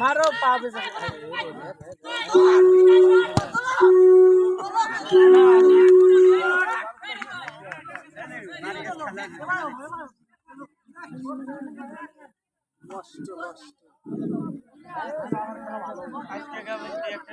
মারো পা আজকে গাবে একটা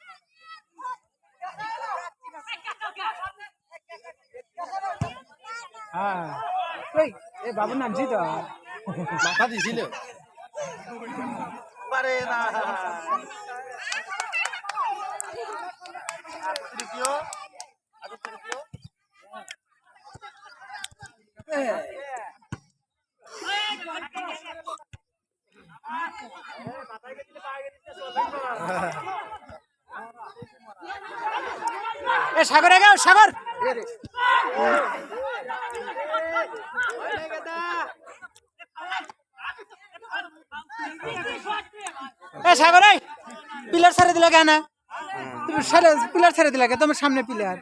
ওই এ বাবুর নাম জি তো মাথা দিছিল। পারে না। তৃতীয় আর তৃতীয় এ সাগর। গাও সাগর এ সাগর পিলার ছেড়ে দিলা কেন? তুমি পিলার ছেড়ে দিলা তোমার সামনে পিলার।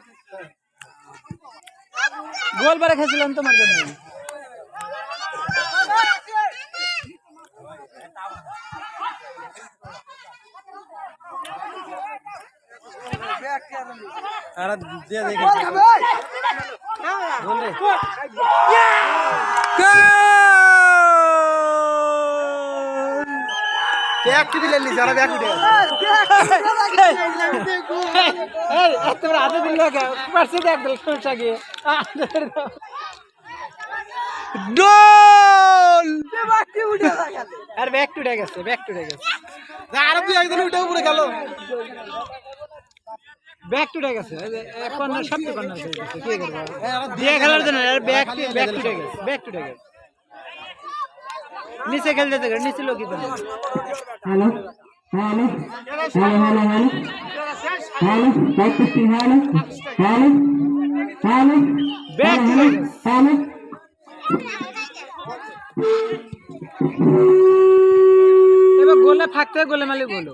গোল বারে খেয়েছিলাম তোমার জন্য। আর দিয়ে ব্যাগ যারা উঠে এই পারছে দেখ দিল সমস্যা গিয়ে ডোল আর ব্যাগ টুটে গেছে ব্যাগ টুটে গেছে আর দুই একজন উঠে উপরে গেল। ব্যাগ টুটে গেছে কর্নার সব কি দিয়ে খেলার জন্য আর ব্যাগ ব্যাগ টুটে গেছে ব্যাগ টুটে গেছে নিচে খেলতে থেকে নিচে লোক? Check the screen, hello? Hello? Hello? Bag টুটে গেছে Hello? এবার গোলে ফাঁকতে গোলে মালি গোলো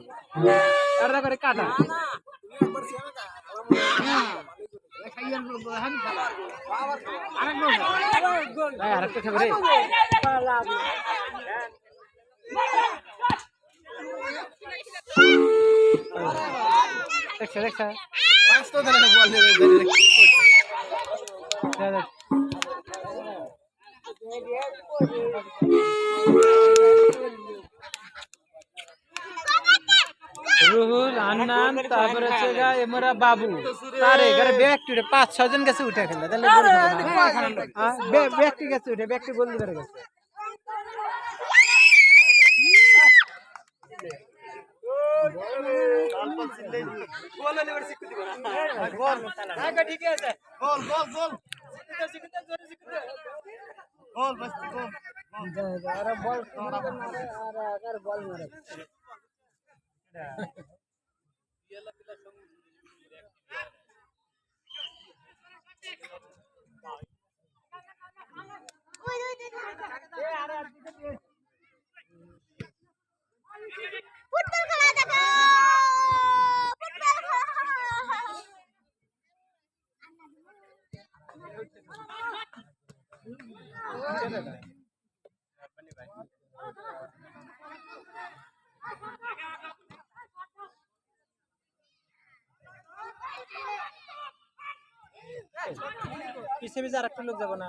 আর করে কাটা আরেকটা দেখছে দেখছে পাঁচ তো ধরে বল দেবে দেখ, দেখ। রুহুল আন্নান তারপরে হচ্ছে গা এমরা বাবু তারে ঘরে ব্যক্তি উঠে পাঁচ ছয় জন গেছে উঠে খেলে তাহলে গোল হবে না। হ্যাঁ, বে- ব্যক্তি গেছে উঠে ব্যক্তি গোল দিবে গেছে গোল গোল গোল গোল বাস গোল আরে বল আরে বল মারে ফুটবল খেলা দেখো ফুটবল খেলা পিছে পিছে আরেকটা লোক যাব না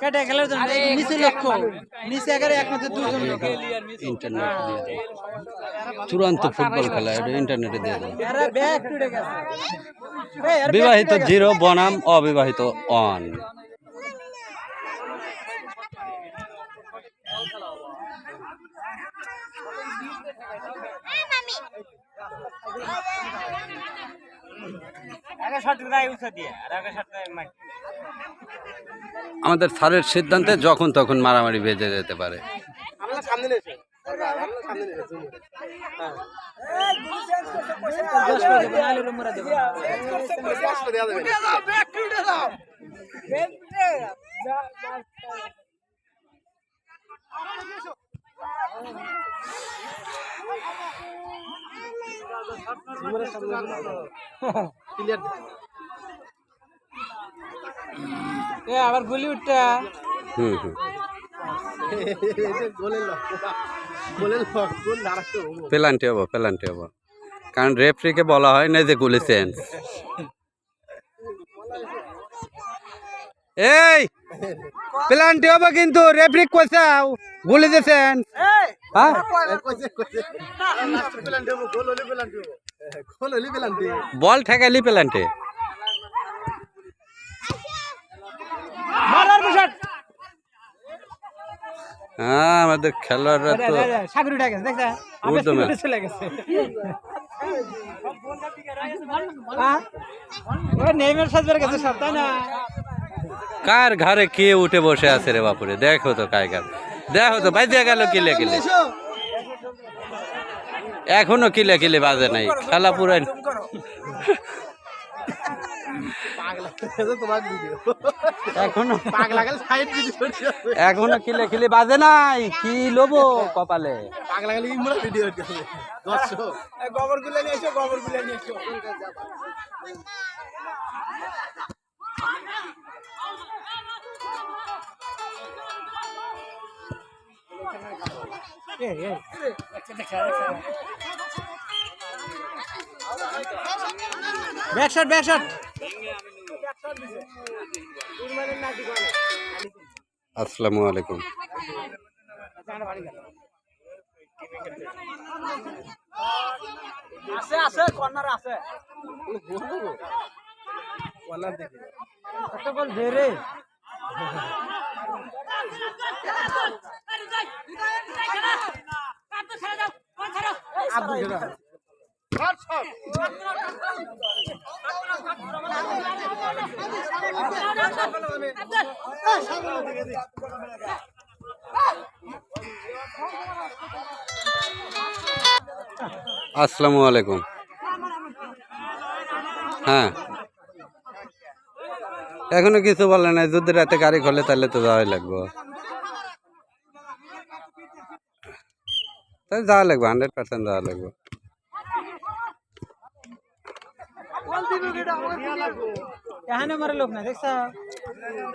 কেটে খেলার জন্য নিচে লক্ষ্য। নিচে এগারো একমাত্র দুজন ইন্টারনেট দিয়ে দেবো চূড়ান্ত ফুটবল খেলা এটা ইন্টারনেটে দিয়ে back বিবাহিত জিরো বনাম অবিবাহিত অন। আমাদের স্যারের সিদ্ধান্তে যখন তখন মারামারি বেজে যেতে পারে। আমরা এ, আবার গুলি উঠটা হুম হুম। পেলান্টি হব পেলান্টি হব। কারণ রেফরিকে বলা হয় না যে গুলি এই, পেলান্টি হবে কিন্তু, রেফরি কইছে, গুলি দিয়েছেন হ্যাঁ? বল ঠেকাইলি পেলান্টি মারার হ্যাঁ আমাদের খেলোয়াড়রা তো সাগর উঠে গেছে দেখছা উঠতো না। চলে গেছে। হ্যাঁ? ও নেইমার সাজবার গেছে সব তাই না? কার ঘরে কে উঠে বসে আছে রে বাপুরে? দেখো তো কায় কার দেখো তো বাইজে গেল কিলে কিলে। এখনও কিলে কিলে বাজে নাই খেলা পুরাই পাগলা তোমার ভিডিও এখনও। পাগলা গেলে সাইড ভিডিও করছে এখনও কিলে কিলে বাজে নাই কি লোবো কপালে? পাগলা গেলে ইমরা ভিডিও করছে দর্শক। গোবরগুলা নিয়ে এসো গোবরগুলা নিয়ে এসো। ব্যাক শট ব্যাক শট আসসালামু আলাইকুম। আছে আছে কর্নার আছে। কর্নার দেখে কত বল আসসালামু আলাইকুম। হ্যাঁ। এখনও কিছু বলে নাই, যদি রাতে গাড়ি খোলে তাহলে তো যাওয়াই লাগবে। তাহলে যাওয়া লাগবে হান্ড্রেড পার্সেন্ট যাওয়া লাগবে।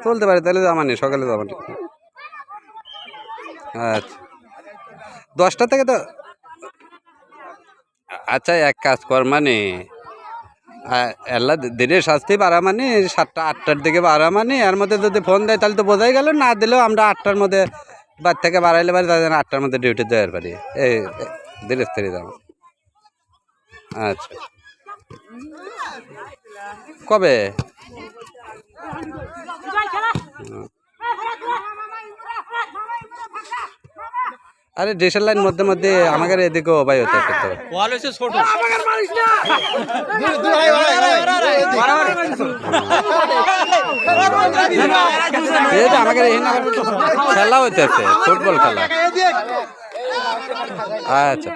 চলতে পারে তাহলে যাবানি সকালে যাবানি আচ্ছা। দশটা থেকে তো আচ্ছা এক কাজ কর মানে এল্লা দিনের শাস্তি বাড়া মানে সাতটা আটটার দিকে বাড়া মানে এর মধ্যে যদি ফোন দেয় তাহলে তো বোঝাই গেল না দিলেও আমরা আটটার মধ্যে বাদ থেকে বাড়াইলে পারি তাদের আটটার মধ্যে ডিউটি দেওয়ার পারি এই ধীরে স্থিরে যাও আচ্ছা। কবে? আরে দেশের লাইন মধ্যে মধ্যে আমাদের এদিকে অবাই হতে আছে তো। এই যে আমাদের এখানে আবার খেলা হইতেছে ফুটবল খেলা। আচ্ছা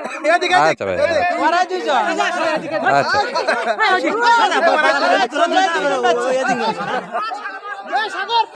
আচ্ছা ভাই। ওরা আচ্ছা এদিকে।